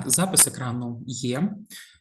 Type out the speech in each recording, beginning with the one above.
Так, запис екрану є.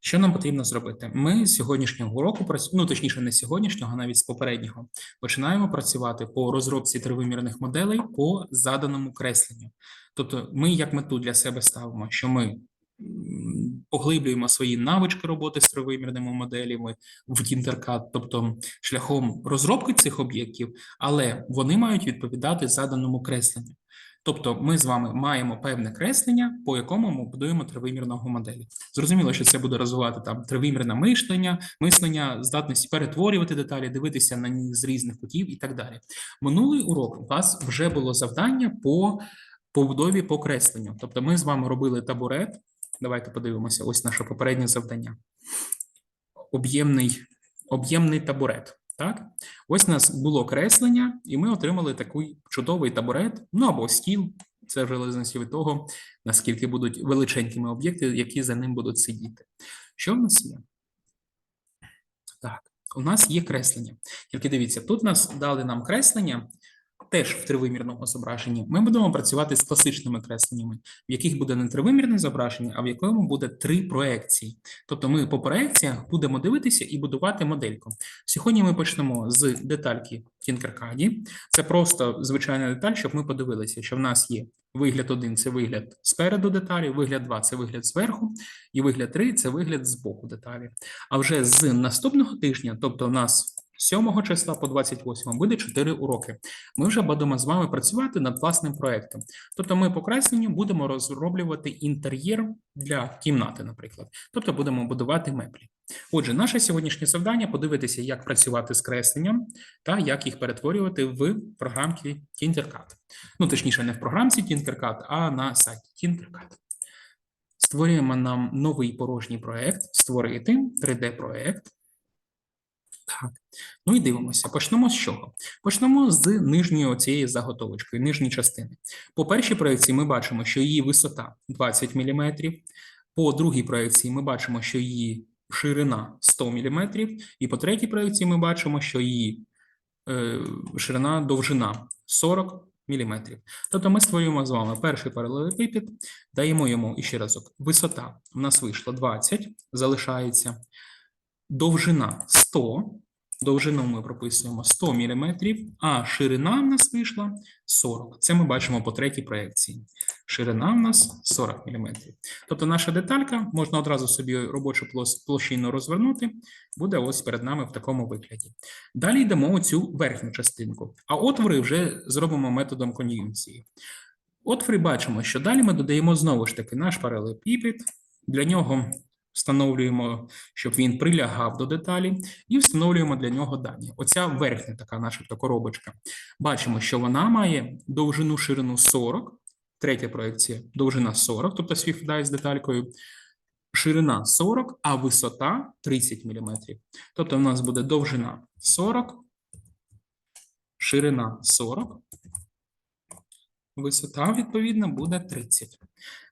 Що нам потрібно зробити? Ми з сьогоднішнього року працюємо, ну точніше, не з сьогоднішнього, а навіть з попереднього, починаємо працювати по розробці тривимірних моделей по заданому кресленню. Тобто, ми як мету для себе ставимо, що ми поглиблюємо свої навички роботи з тривимірними моделями в Tinkercad, тобто шляхом розробки цих об'єктів, але вони мають відповідати заданому кресленню. Тобто, ми з вами маємо певне креслення, по якому ми будуємо тривимірного моделі. Зрозуміло, що це буде розвивати там тривимірне мишлення, мислення, здатність перетворювати деталі, дивитися на них з різних кутів і так далі. Минулий урок у вас вже було завдання по побудові по кресленню. Тобто, ми з вами робили табурет. Давайте подивимося. Ось наше попереднє завдання. Об'ємний, об'ємний табурет. Так, ось у нас було креслення, і ми отримали такий чудовий табурет, ну або стіл. Це вже залежності від того, наскільки будуть величенькими об'єкти, які за ним будуть сидіти. Що в нас є? Так, у нас є креслення. Тільки дивіться, тут нас дали нам креслення, теж в тривимірному зображенні. Ми будемо працювати з класичними кресленнями, в яких буде не тривимірне зображення, а в якому буде три проекції. Тобто ми по проекціях будемо дивитися і будувати модельку. Сьогодні ми почнемо з детальки в Tinkercad. Це просто звичайна деталь, щоб ми подивилися, що в нас є вигляд 1 – це вигляд спереду деталі, вигляд 2 – це вигляд зверху, і вигляд 3 – це вигляд з боку деталі. А вже з наступного тижня, тобто у нас 7 числа по 28 буде 4 уроки. Ми вже будемо з вами працювати над власним проектом. Тобто, ми по кресленню будемо розроблювати інтер'єр для кімнати, наприклад. Тобто будемо будувати меблі. Отже, наше сьогоднішнє завдання подивитися, як працювати з кресленням та як їх перетворювати в програмці Tinkercad. Ну, точніше, не в програмці Tinkercad, а на сайті Tinkercad. Створюємо нам новий порожній проект, створити 3D-проект. Так, ну і дивимося. Почнемо з чого? Почнемо з нижньої цієї заготовочки, нижньої частини. По першій проекції ми бачимо, що її висота 20 мм. По другій проекції ми бачимо, що її ширина 100 мм. І по третій проекції ми бачимо, що її е, ширина довжина 40 мм. Тобто ми створюємо з вами перший паралелепіпед, даємо йому іще разок. Висота в нас вийшла 20, залишається. Довжина 100, довжину ми прописуємо 100 мм, а ширина в нас вийшла 40. Це ми бачимо по третій проекції. Ширина в нас 40 мм. Тобто наша деталька, можна одразу собі робочу площину розвернути, буде ось перед нами в такому вигляді. Далі йдемо у цю верхню частинку, а отвори вже зробимо методом кон'юнкції. Отвори бачимо, що далі ми додаємо знову ж таки наш паралелепіпед, для нього встановлюємо, щоб він прилягав до деталі, і встановлюємо для нього дані. Оця верхня така начебто коробочка. Бачимо, що вона має довжину ширину 40, третя проекція довжина 40, тобто співпадає з деталькою. Ширина 40, а висота 30 мм. Тобто, в нас буде довжина 40, ширина 40, висота, відповідно, буде 30.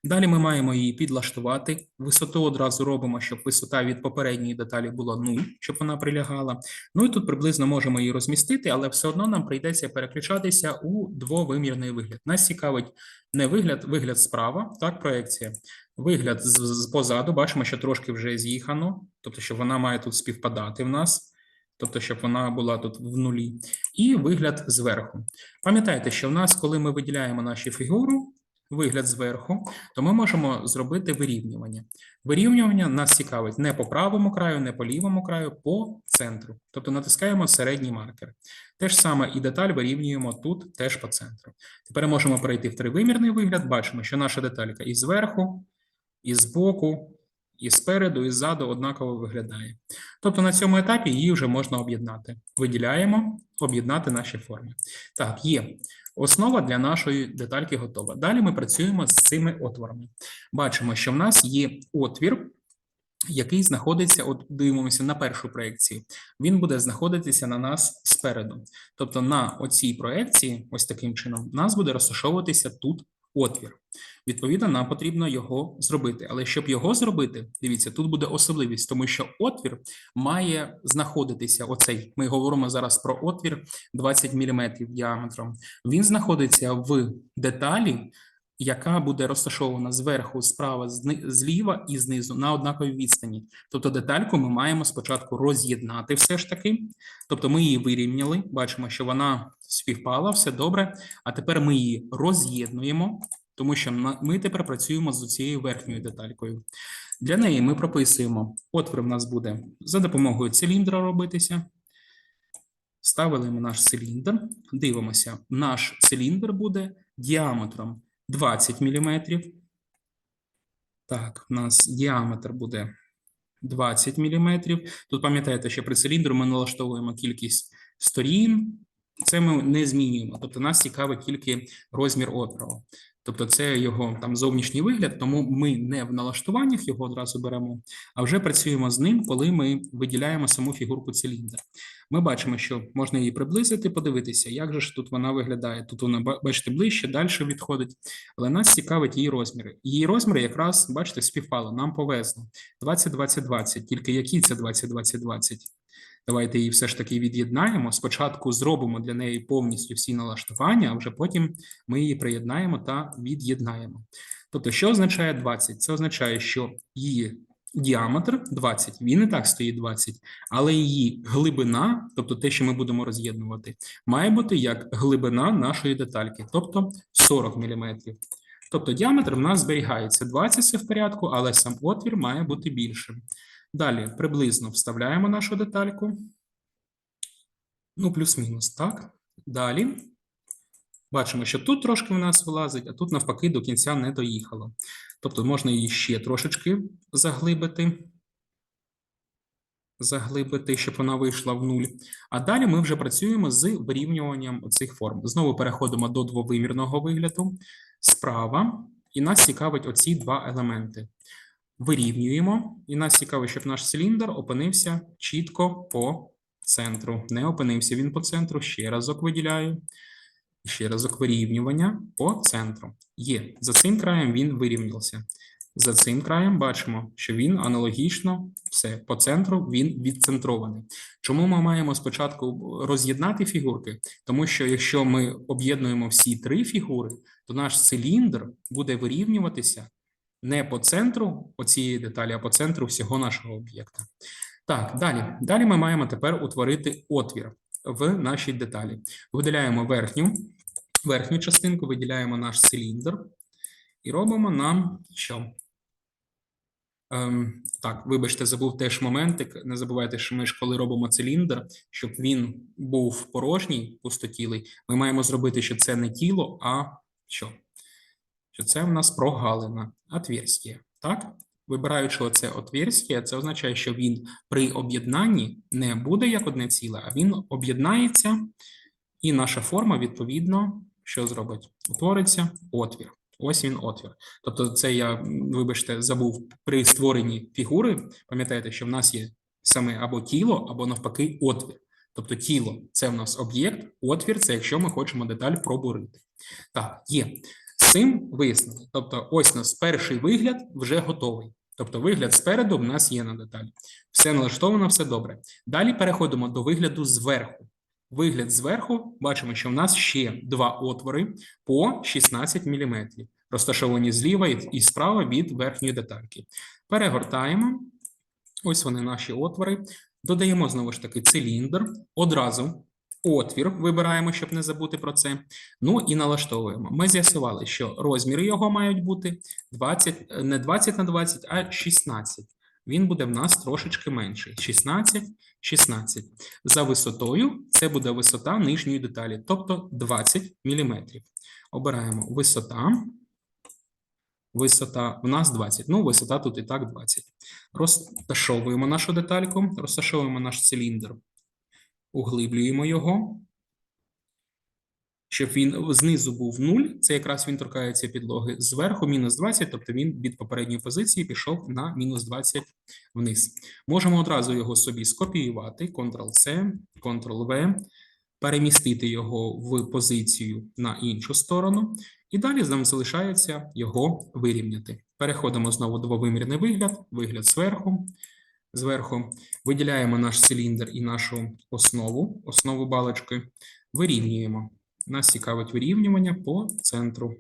Далі ми маємо її підлаштувати. Висоту одразу робимо, щоб висота від попередньої деталі була 0, щоб вона прилягала. Ну і тут приблизно можемо її розмістити, але все одно нам прийдеться переключатися у двовимірний вигляд. Нас цікавить не вигляд, вигляд справа, так, проекція. Вигляд з, позаду, бачимо, що трошки вже з'їхано, тобто, що вона має тут співпадати в нас. Тобто, щоб вона була тут в нулі, і вигляд зверху. Пам'ятайте, що в нас, коли ми виділяємо наші фігуру, вигляд зверху, то ми можемо зробити вирівнювання. Вирівнювання нас цікавить не по правому краю, не по лівому краю, по центру. Тобто натискаємо середній маркер. Те ж саме і деталь вирівнюємо тут теж по центру. Тепер можемо перейти в тривимірний вигляд. Бачимо, що наша деталька і зверху, і збоку, і спереду, і ззаду однаково виглядає. Тобто на цьому етапі її вже можна об'єднати. Виділяємо, об'єднати наші форми. Так, є. Основа для нашої детальки готова. Далі ми працюємо з цими отворами. Бачимо, що в нас є отвір, який знаходиться, от дивимося на першу проекції. Він буде знаходитися на нас спереду. Тобто на оцій проекції, ось таким чином, у нас буде розташовуватися тут отвір. Відповідно, нам потрібно його зробити. Але щоб його зробити, дивіться, тут буде особливість, тому що отвір має знаходитися. Оцей ми говоримо зараз про отвір 20 мм діаметром. Він знаходиться в деталі яка буде розташована зверху, справа, зліва і знизу на однаковій відстані. Тобто детальку ми маємо спочатку роз'єднати все ж таки. Тобто ми її вирівняли, бачимо, що вона співпала, все добре. А тепер ми її роз'єднуємо, тому що ми тепер працюємо з цією верхньою деталькою. Для неї ми прописуємо, отвір в нас буде за допомогою циліндра робитися. Ставили ми наш циліндр, дивимося, наш циліндр буде діаметром 20 мм. Так, у нас діаметр буде 20 мм. Тут пам'ятаєте, що при циліндру ми налаштовуємо кількість сторін. Це ми не змінюємо. Тобто нас цікавить тільки розмір отвору. Тобто це його там зовнішній вигляд, тому ми не в налаштуваннях його одразу беремо, а вже працюємо з ним, коли ми виділяємо саму фігурку циліндра. Ми бачимо, що можна її приблизити, подивитися, як же ж тут вона виглядає. Тут вона, бачите, ближче, далі відходить, але нас цікавить її розміри. Її розміри якраз, бачите, співпали, нам повезло. 20-20-20, тільки які це 20-20-20? Давайте її все ж таки від'єднаємо. Спочатку зробимо для неї повністю всі налаштування, а вже потім ми її приєднаємо та від'єднаємо. Тобто, що означає 20? Це означає, що її діаметр 20, він і так стоїть 20, але її глибина, тобто те, що ми будемо роз'єднувати, має бути як глибина нашої детальки, тобто 40 мм. Тобто діаметр в нас зберігається 20 все в порядку, але сам отвір має бути більшим. Далі приблизно вставляємо нашу детальку. Ну, плюс-мінус, так. Далі бачимо, що тут трошки в нас вилазить, а тут навпаки до кінця не доїхало. Тобто можна її ще трошечки заглибити, заглибити, щоб вона вийшла в нуль. А далі ми вже працюємо з вирівнюванням цих форм. Знову переходимо до двовимірного вигляду справа, і нас цікавить оці два елементи. Вирівнюємо, і нас цікавить, щоб наш циліндр опинився чітко по центру. Не опинився він по центру. Ще разок виділяю. Ще разок вирівнювання по центру. Є. За цим краєм він вирівнявся. За цим краєм бачимо, що він аналогічно все по центру він відцентрований. Чому ми маємо спочатку роз'єднати фігурки? Тому що якщо ми об'єднуємо всі три фігури, то наш циліндр буде вирівнюватися не по центру оцієї деталі, а по центру всього нашого об'єкта. Так, далі. Далі ми маємо тепер утворити отвір в нашій деталі. Виділяємо верхню, верхню частинку, виділяємо наш циліндр і робимо нам що? Ем, так, вибачте, забув теж моментик. Не забувайте, що ми ж коли робимо циліндр, щоб він був порожній, пустотілий, ми маємо зробити, що це не тіло, а що? Що це в нас прогалина, отверстие, так? Вибираючи оце отверстие, це означає, що він при об'єднанні не буде як одне ціле, а він об'єднається, і наша форма, відповідно, що зробить? Утвориться отвір. Ось він отвір. Тобто, це я, вибачте, забув при створенні фігури. Пам'ятаєте, що в нас є саме або тіло, або навпаки отвір. Тобто тіло це в нас об'єкт, отвір це якщо ми хочемо деталь пробурити. Так, є. Цим вияснили. Тобто, ось у нас перший вигляд вже готовий. Тобто, вигляд спереду в нас є на деталі. Все налаштовано, все добре. Далі переходимо до вигляду зверху. Вигляд зверху бачимо, що в нас ще два отвори по 16 мм, розташовані зліва і справа від верхньої детальки. Перегортаємо. Ось вони наші отвори. Додаємо знову ж таки циліндр. Одразу отвір вибираємо, щоб не забути про це. Ну і налаштовуємо. Ми з'ясували, що розміри його мають бути 20, е, не 20 на 20, а 16. Він буде в нас трошечки менший. 16, 16. За висотою це буде висота нижньої деталі, тобто 20 мм. Обираємо висота. Висота у нас 20. Ну, висота тут і так 20. Розташовуємо нашу детальку, розташовуємо наш циліндр, углиблюємо його, щоб він знизу був 0. Це якраз він торкається підлоги. Зверху мінус 20, тобто він від попередньої позиції пішов на мінус 20 вниз. Можемо одразу його собі скопіювати, Ctrl-C, Ctrl-V, перемістити його в позицію на іншу сторону, і далі нам залишається його вирівняти. Переходимо знову двовимірний вигляд, вигляд зверху. Зверху виділяємо наш циліндр і нашу основу, основу балочки, вирівнюємо. Нас цікавить вирівнювання по центру.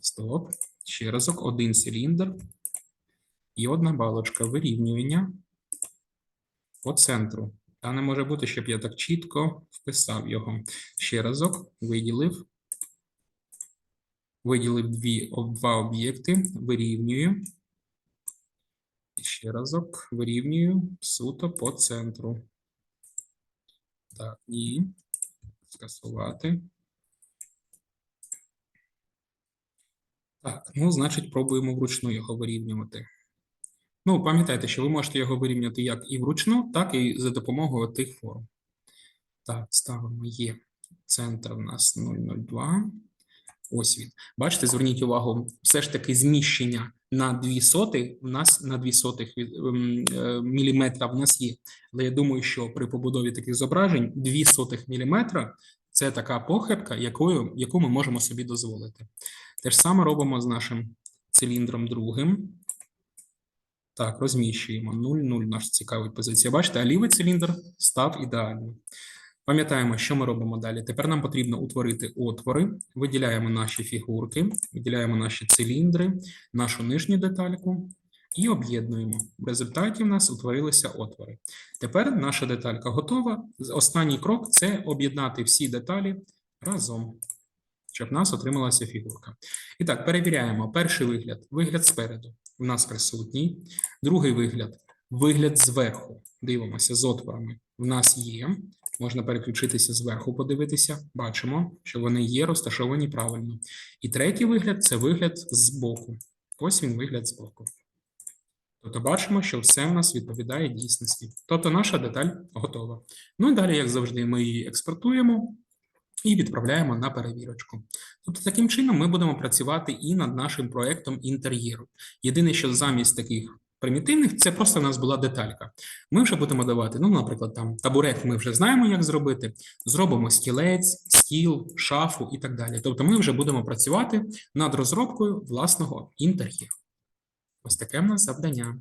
Стоп. Ще разок. Один циліндр і одна балочка. Вирівнювання по центру. Та не може бути, щоб я так чітко вписав його. Ще разок. Виділив. Виділив дві, два об'єкти. Вирівнюю. Ще разок. Вирівнюю суто по центру. Так, і скасувати. Так, ну, значить, пробуємо вручну його вирівнювати. Ну, пам'ятайте, що ви можете його вирівняти як і вручну, так і за допомогою тих форм. Так, ставимо є. Центр в нас 0,02. Ось він. Бачите, зверніть увагу, все ж таки зміщення на 2 соти, в нас на 2 сотих ем, е, міліметра в нас є. Але я думаю, що при побудові таких зображень 2 сотих міліметра – це така похибка, якою, яку ми можемо собі дозволити. Те ж саме робимо з нашим циліндром другим. Так, розміщуємо 0,0 наш цікавий позиція. Бачите, а лівий циліндр став ідеально. Пам'ятаємо, що ми робимо далі. Тепер нам потрібно утворити отвори, виділяємо наші фігурки, виділяємо наші циліндри, нашу нижню детальку і об'єднуємо. В результаті в нас утворилися отвори. Тепер наша деталька готова. Останній крок це об'єднати всі деталі разом, щоб в нас отрималася фігурка. І так, перевіряємо. Перший вигляд вигляд спереду. У нас присутній. Другий вигляд вигляд зверху. Дивимося з отворами. В нас є. Можна переключитися зверху, подивитися. Бачимо, що вони є розташовані правильно. І третій вигляд це вигляд збоку. Ось він вигляд збоку. Тобто бачимо, що все в нас відповідає дійсності. Тобто наша деталь готова. Ну і далі, як завжди, ми її експортуємо і відправляємо на перевірочку. Тобто, таким чином ми будемо працювати і над нашим проектом інтер'єру. Єдине, що замість таких примітивних, це просто в нас була деталька. Ми вже будемо давати, ну, наприклад, там табурет ми вже знаємо, як зробити. Зробимо стілець, стіл, шафу і так далі. Тобто, ми вже будемо працювати над розробкою власного інтер'єру. Ось таке в нас завдання.